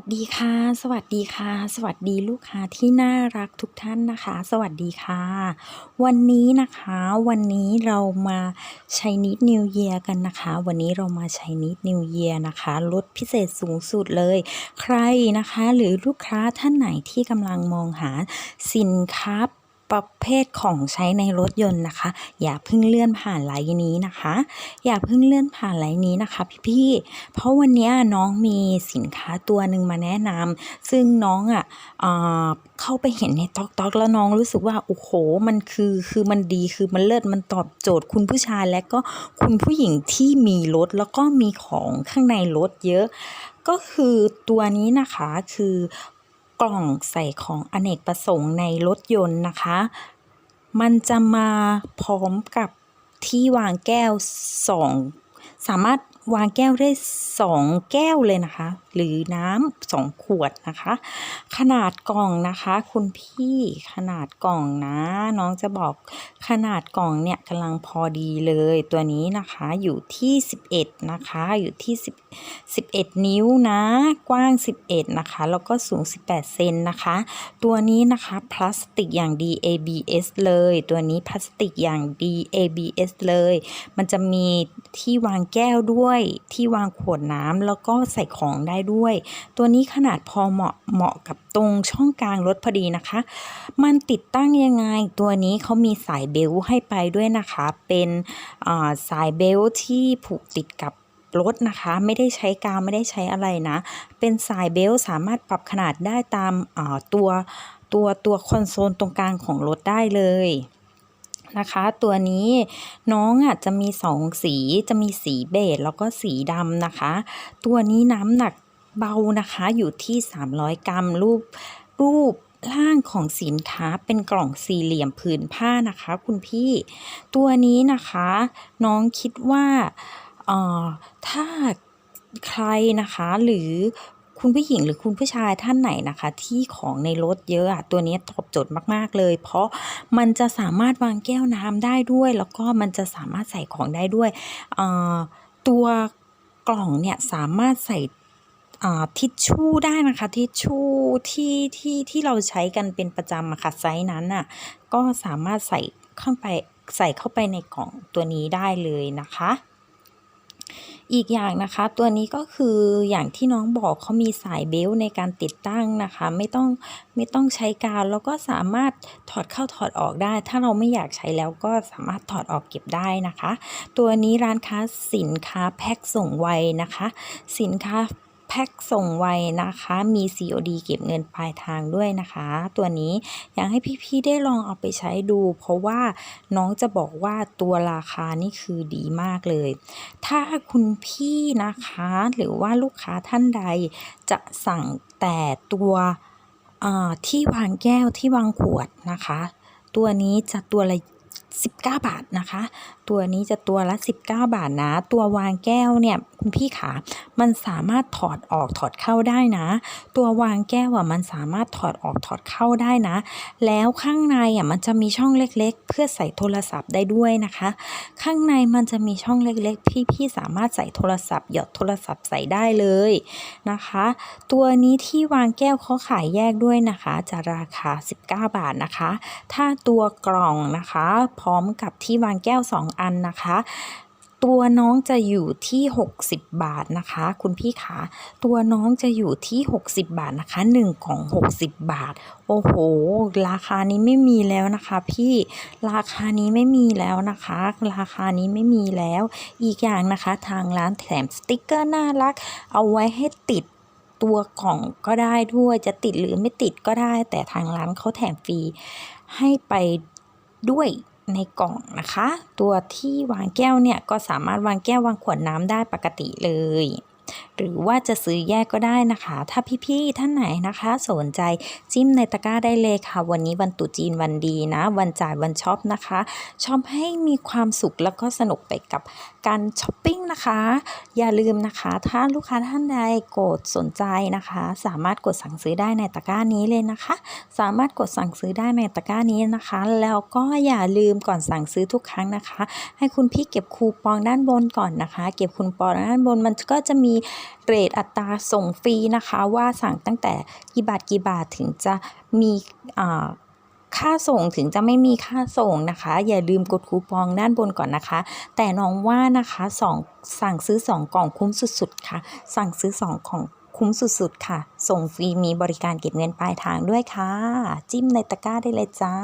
วัสดีค่ะ สวัสดีค่ะ สวัสดีลูกค้าที่น่ารักทุกท่านนะคะ สวัสดีค่ะ วันนี้นะคะวันนี้เรามาใช้นิดนิวเยียกันนะคะ วันนี้เรามาใช้นิดนิวเยียนะคะลดพิเศษสูงสุดเลย ใครนะคะ หรือลูกค้าท่านไหนที่กำลังมองหาสินค้า ประเภทของใช้ในรถยนต์นะคะ อย่าเพิ่งเลื่อนผ่านไลน์นี้นะคะ อย่าเพิ่งเลื่อนผ่านไลน์นี้นะคะพี่ๆเพราะวันนี้น้องมีสินค้าตัวหนึ่งมาแนะนำซึ่งน้องอะเอ่อเข้าไปเห็นในต๊อกต๊อกแล้วน้องรู้สึกว่าโอ้โหมันคือคือมันดีคือมันเลิศมันตอบโจทย์คุณผู้ชายและก็คุณผู้หญิงที่มีรถแล้วก็มีของข้างในรถเยอะ ก็คือตัวนี้นะคะคือ กล่องใส่ของอเนกประสงค์ในรถยนต์นะคะ มันจะมาพร้อมกับที่วางแก้วสองสามารถ วางแก้วได้สองแก้วเลยนะคะ หรือน้ำสองขวดนะคะ ขนาดกล่องนะคะคุณพี่ขนาดกล่องนะ น้องจะบอกขนาดกล่องเนี่ยกำลังพอดีเลยตัวนี้นะคะอยู่ที่ 11 นะคะอยู่ที่10 11 นิ้วนะ กว้าง 11 นะคะ แล้วก็สูง 18 เซนนะคะ ตัวนี้นะคะพลาสติกอย่างดี ABS เลย ตัวนี้พลาสติกอย่างดี ABS เลย มันจะมีที่วางแก้วด้วยที่วางขวดน้ำแล้วก็ใส่ของได้ด้วย ตัวนี้ขนาดพอเหมาะเหมาะกับตรงช่องกลางรถพอดีนะคะ มันติดตั้งยังไงตัวนี้เขามีสายเบลต์ให้ไปด้วยนะคะ เป็นสายเบลต์ที่ผูกติดกับรถนะคะไม่ได้ใช้กาวไม่ได้ใช้อะไรนะ เป็นสายเบลต์สามารถปรับขนาดได้ตามาตัวตัวตัวคอนโซลตรงกลางของรถได้เลย นะคะตัวนี้น้องอะจะมีสองสีจะมีสีเบจแล้วก็สีดำนะคะ ตัวนี้น้ำหนักเบานะคะอยู่ที่ 300 กรัม รูปรูปร่างของสินค้าเป็นกล่องสี่เหลี่ยมผืนผ้านะคะ คุณพี่ ตัวนี้นะคะ น้องคิดว่าเอ่อถ้าใครนะคะหรือ คุณผู้หญิงหรือคุณผู้ชายท่านไหนนะคะ ที่ของในรถเยอะอะตัวนี้ตอบโจทย์มาก ๆ เลย เพราะมันจะสามารถวางแก้วน้ำได้ด้วย แล้วก็มันจะสามารถใส่ของได้ด้วยตัวกล่องเนี่ยสามารถใส่ทิชชู่ได้นะคะทิชชู่ที่ที่ที่เราใช้กันเป็นประจำอะค่ะไซส์นั้นน่ะก็สามารถใส่เข้าไปใส่เข้าไปในกล่องตัวนี้ได้เลยนะคะ อีกอย่างนะคะตัวนี้ก็คืออย่างที่น้องบอกเขามีสายเบลในการติดตั้งนะคะ ไม่ต้องไม่ต้องใช้กาวแล้วก็สามารถถอดเข้าถอดออกได้ ถ้าเราไม่อยากใช้แล้วก็สามารถถอดออกเก็บได้นะคะ ตัวนี้ร้านค้าสินค้าแพ็คส่งไวนะคะ สินค้า แพ็คส่งไวนะคะ มี COD เก็บเงินปลายทางด้วยนะคะ ตัวนี้อยากให้พี่ๆได้ลองเอาไปใช้ดู เพราะว่าน้องจะบอกว่าตัวราคานี่คือดีมากเลย ถ้าคุณพี่นะคะหรือว่าลูกค้าท่านใดจะสั่งแต่ตัวที่วางแก้วที่วางขวดนะคะ ตัวนี้จะตัวละ 19 บาทนะคะ ตัวนี้จะตัวละ 19 บาทนะ ตัววางแก้วเนี่ยคุณพี่ขามันสามารถถอดออกถอดเข้าได้นะ ตัววางแก้วอะมันสามารถถอดออกถอดเข้าได้นะ แล้วข้างในอะมันจะมีช่องเล็กๆ เพื่อใส่โทรศัพท์ได้ด้วยนะคะ ข้างในมันจะมีช่องเล็กๆพี่ๆสามารถใส่โทรศัพท์หยอดโทรศัพท์ใส่ได้เลยนะคะ ตัวนี้ที่วางแก้วเขาขายแยกด้วยนะคะ จะราคา 19 บาทนะคะ ถ้าตัวกล่องนะคะพร้อมกับที่วางแก้ว 2 อันนะคะ ตัวน้องจะอยู่ที่ 60 บาทนะคะ คุณพี่คะตัวน้องจะอยู่ที่ 60 บาทนะคะ1ของ 60 บาท โอ้โห ราคานี้ไม่มีแล้วนะคะ พี่ราคานี้ไม่มีแล้วนะคะ ราคานี้ไม่มีแล้ว อีกอย่างนะคะ ทางร้านแถมสติกเกอร์น่ารัก เอาไว้ให้ติดตัวกล่องก็ได้ด้วยจะติดหรือไม่ติดก็ได้ แต่ทางร้านเขาแถมฟรีให้ไปด้วย ในกล่องนะคะ ตัวที่วางแก้วเนี่ยก็สามารถวางแก้ววางขวดน้ำได้ปกติเลย หรือว่าจะซื้อแยกก็ได้นะคะ ถ้าพี่ๆท่านไหนนะคะ สนใจจิ้มในตะกร้าได้เลยค่ะ วันนี้วันตุจีนวันดีนะ วันจ่ายวันช็อปนะคะช็อปให้มีความสุขแล้วก็สนุกไปกับการช้อปปิ้งนะคะ อย่าลืมนะคะ ถ้าลูกค้าท่านใดกดสนใจนะคะ สามารถกดสั่งซื้อได้ในตะกร้านี้เลยนะคะ สามารถกดสั่งซื้อได้ในตะกร้านี้นะคะ แล้วก็อย่าลืมก่อนสั่งซื้อทุกครั้งนะคะ ให้คุณพี่เก็บคูปองด้านบนก่อนนะคะ เก็บคูปองด้านบนมันก็จะมีเกรทอัตราส่งฟรีนะคะว่าสั่งตั้งแต่กี่บาทกี่บาทถึงจะมีค่าส่งถึงจะไม่มีค่าส่งนะคะ อย่าลืมกดคูปองด้านบนก่อนนะคะ แต่น้องว่านะคะสองสั่งซื้อ 2 กล่องคุ้มสุดๆค่ะ สั่งซื้อ 2 ของคุ้มสุดๆค่ะ ส่งฟรีมีบริการเก็บเงินปลายทางด้วยค่ะ จิ้มในตะกร้าได้เลยจ้า